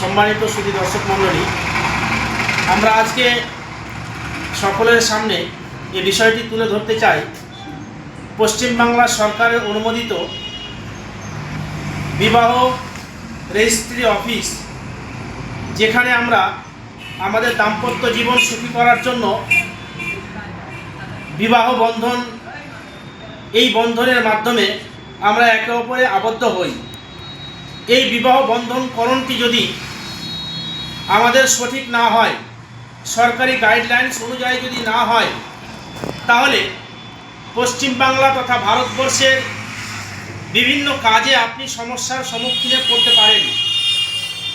সম্মানিত সুদী দর্শক মণ্ডলী, আমরা আজকে সকলের সামনে এই বিষয়টি তুলে ধরতে চাই। পশ্চিমবাংলা সরকারের অনুমোদিত বিবাহ রেজিস্ট্রি অফিস, যেখানে আমরা আমাদের দাম্পত্য জীবন সুখী করার জন্য বিবাহ বন্ধন, এই বন্ধনের মাধ্যমে আমরা একে অপরে আবদ্ধ হই। এই বিবাহ বন্ধনকরণটি যদি আমাদের সঠিক না হয়, সরকারি গাইডলাইন্স অনুযায়ী যদি না হয়, তাহলে পশ্চিমবাংলা তথা ভারতবর্ষের বিভিন্ন কাজে আপনি সমস্যার সম্মুখীনে পড়তে পারেন।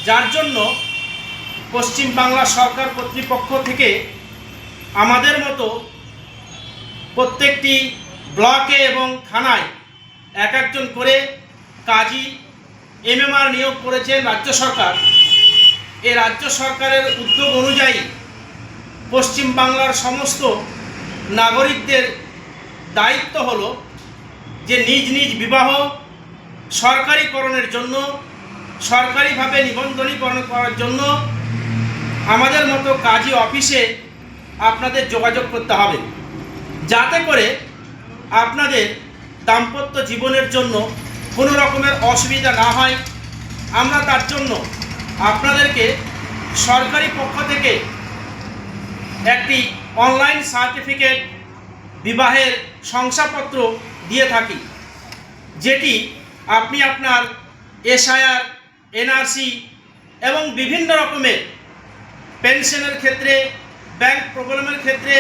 যার জন্য পশ্চিমবাংলা সরকার কর্তৃপক্ষ থেকে আমাদের মতো প্রত্যেকটি ব্লকে এবং থানায় এক একজন করে কাজী এমএমআর নিয়োগ করেছেন রাজ্য সরকার। এই রাজ্য সরকারের উদ্যোগ অনুযায়ী পশ্চিমবাংলার সমস্ত নাগরিকদের দায়িত্ব হলো যে নিজ নিজ বিবাহ সরকারিকরণের জন্য, সরকারিভাবে নিবন্ধনীকরণ করার জন্য আমাদের মতো কাজী অফিসে আপনাদের যোগাযোগ করতে হবে। যাতে করে আপনাদের দাম্পত্য জীবনের জন্য কোনো রকমের অসুবিধা না হয়। আমরা তার জন্য আপনাদেরকে সরকারি পক্ষ থেকে একটি অনলাইন সার্টিফিকেট বিবাহের শংসাপত্র দিয়ে থাকি, যেটি আপনি আপনার এসআইআর, এনআরসি এবং বিভিন্ন রকমের পেনশনের ক্ষেত্রে, ব্যাংক প্রবলেমের ক্ষেত্রে,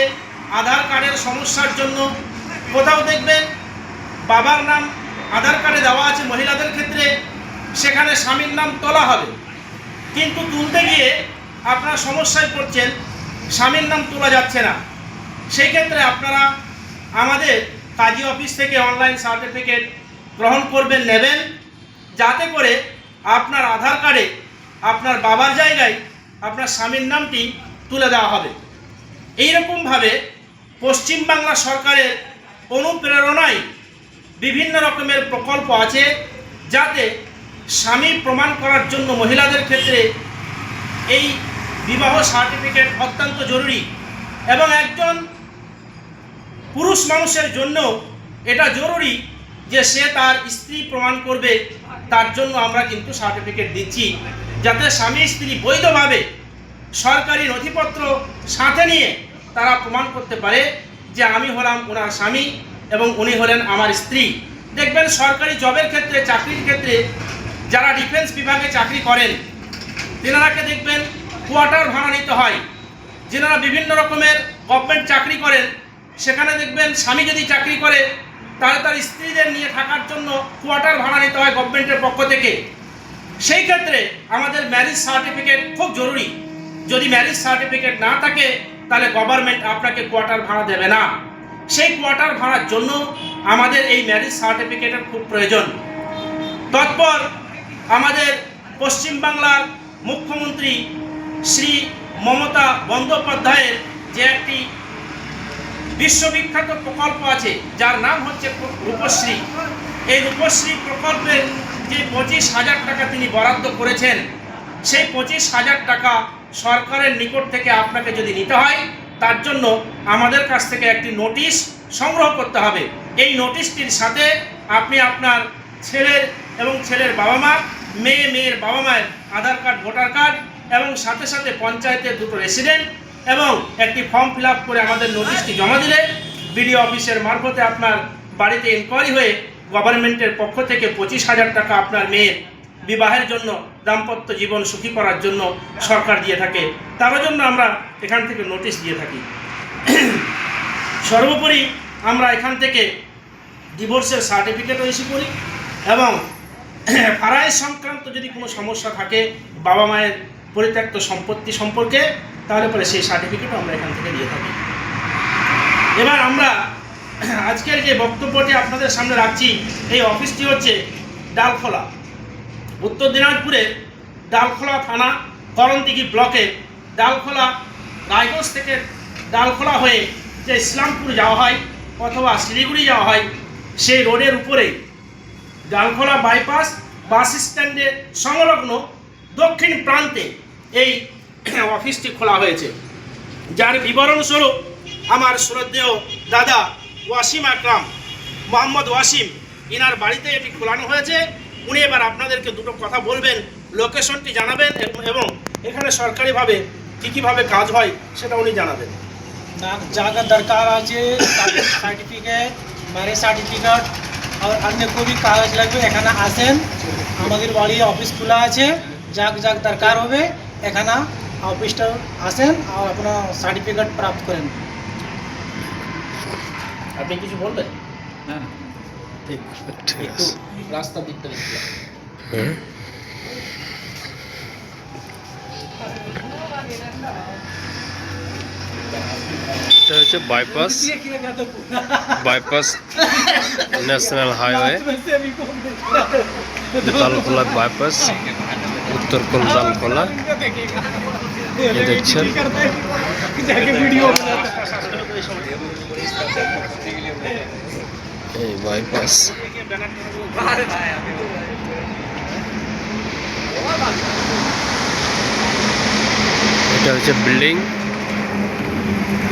আধার কার্ডের সমস্যার জন্য কোথাও দেখবেন বাবার নাম, আধার কার্ডে দেওয়া আছে মহিলাদের ক্ষেত্রে, সেখানে স্বামীর নাম তোলা হবে। কিন্তু তুলতে গিয়ে আপনারা সমস্যায় পড়ছেন, স্বামীর নাম তোলা যাচ্ছে না। সেই ক্ষেত্রে আপনারা আমাদের কাজী অফিস থেকে অনলাইন সার্টিফিকেট গ্রহণ করবেন, নেবেন। যাতে করে আপনার আধার কার্ডে আপনার বাবার জায়গায় আপনার স্বামীর নামটি তুলে দেওয়া হবে। এইরকমভাবে পশ্চিমবাংলা সরকারের অনুপ্রেরণায় বিভিন্ন রকমের প্রকল্প আছে, যাতে স্বামী প্রমাণ করার জন্য মহিলাদের ক্ষেত্রে এই বিবাহ সার্টিফিকেট অত্যন্ত জরুরি এবং একজন পুরুষ মানুষের জন্য এটা জরুরি যে সে তার স্ত্রী প্রমাণ করবে, তার জন্য আমরা কিন্তু সার্টিফিকেট দিচ্ছি। যাতে স্বামী স্ত্রী বৈধভাবে সরকারি নথিপত্র সাথে নিয়ে তারা প্রমাণ করতে পারে যে আমি হলাম ওনার স্বামী এবং উনি হলেন আমার স্ত্রী। দেখবেন সরকারি জবের ক্ষেত্রে, চাকরির ক্ষেত্রে যারা ডিফেন্স বিভাগে চাকরি করেন, তেনারাকে দেখবেন কোয়ার্টার ভাড়া নিতে হয়। যেনারা বিভিন্ন রকমের গভর্নমেন্ট চাকরি করেন, সেখানে দেখবেন স্বামী যদি চাকরি করে, তাহলে তার স্ত্রীদের নিয়ে থাকার জন্য কোয়ার্টার ভাড়া নিতে হয় গভর্নমেন্টের পক্ষ থেকে। সেই ক্ষেত্রে আমাদের ম্যারেজ সার্টিফিকেট খুব জরুরি। যদি ম্যারেজ সার্টিফিকেট না থাকে, তাহলে গভর্নমেন্ট আপনাকে কোয়ার্টার ভাড়া দেবে না। সেই কোয়ার্টার ভাড়ার জন্য আমাদের এই ম্যারেজ সার্টিফিকেটের খুব প্রয়োজন। তৎপর আমাদের পশ্চিমবাংলার মুখ্যমন্ত্রী শ্রী মমতা বন্দ্যোপাধ্যায়ের যে একটি বিশ্ববিখ্যাত প্রকল্প আছে, যার নাম হচ্ছে রূপশ্রী। এই রূপশ্রী প্রকল্পের যে পঁচিশ হাজার টাকা তিনি বরাদ্দ করেছেন, সেই পঁচিশ হাজার টাকা সরকারের নিকট থেকে আপনাকে যদি নিতে হয়, তার জন্য আমাদের কাছ থেকে একটি নোটিশ সংগ্রহ করতে হবে। এই নোটিশটির সাথে আপনি আপনার ছেলের এবং ছেলের বাবা মা, মেয়ে, মেয়ের বাবা মায়ের আধার কার্ড, ভোটার কার্ড এবং সাথে সাথে পঞ্চায়েতের দুটো রেসিডেন্ট এবং একটি ফর্ম ফিল করে আমাদের নোটিশটি জমা দিলে বিডিও অফিসের মারফতে আপনার বাড়িতে এনকোয়ারি হয়ে গভর্নমেন্টের পক্ষ থেকে পঁচিশ হাজার টাকা আপনার মেয়ের বিবাহের জন্য, দাম্পত্য জীবন সুখী করার জন্য সরকার দিয়ে থাকে। তার জন্য আমরা এখান থেকে নোটিশ দিয়ে থাকি। সর্বোপরি আমরা এখান থেকে ডিভোর্সের সার্টিফিকেটও ইস্যু করি এবং ফারাই সংক্রান্ত যদি কোনো সমস্যা থাকে, বাবা মায়ের পরিত্যক্ত সম্পত্তি সম্পর্কে, তাহলে পরে সেই সার্টিফিকেটও আমরা এখান থেকে দিয়ে থাকি। এবার আমরা আজকের যে বক্তব্যটি আপনাদের সামনে রাখছি, এই অফিসটি হচ্ছে ডালখোলা। উত্তর দিনাজপুরের ডালখোলা থানা, করণদিঘি ব্লকে ডালখোলা, রায়গঞ্জ থেকে ডালখোলা হয়ে যে ইসলামপুর যাওয়া হয়, অথবা শিলিগুড়ি যাওয়া হয়, সেই রোডের উপরে ডালখোলা বাইপাস বাস স্ট্যান্ডের সংলগ্ন দক্ষিণ প্রান্তে এই অফিসটি খোলা হয়েছে। যার বিবরণস্বরূপ আমার শ্রদ্ধেয় দাদা ওয়াসিম আকরাম, মোহাম্মদ ওয়াসিম, ইনার বাড়িতে এটি খোলানো হয়েছে। উনি এবার আপনাদেরকে দুটো কথা বলবেন, লোকেশনটি জানাবেন এবং এখানে সরকারিভাবে কী কীভাবে কাজ হয় সেটা উনি জানাবেন। যা দরকার আছে সার্টিফিকেট ম্যারেজ সার্টিফিকেট আর অন্য কবি কাগজ লাগবে এখানে আসেন। আমাদের বাড়ি অফিস খোলা আছে যাক যাক দরকার হবে এখানে অফিসটা আসেন আর আপনার সার্টিফিকেট প্রাপ্ত করেন। আপনি কিছু বলবেন? হ্যাঁ ঠিক রাস্তার দিকটা দেখতে এটা হচ্ছে bypass bypass national highway Dalkhola bypass উত্তর কোল দালখোলা ये দেখছেন ভিডিও এই বাইপাস এটা হচ্ছে বিল্ডিং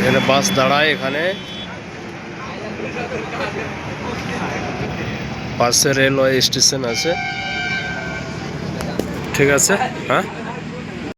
এখানে বাস দাঁড়ায় এখানে। পাশে রেলওয়ে স্টেশন আছে। ঠিক আছে? হ্যাঁ?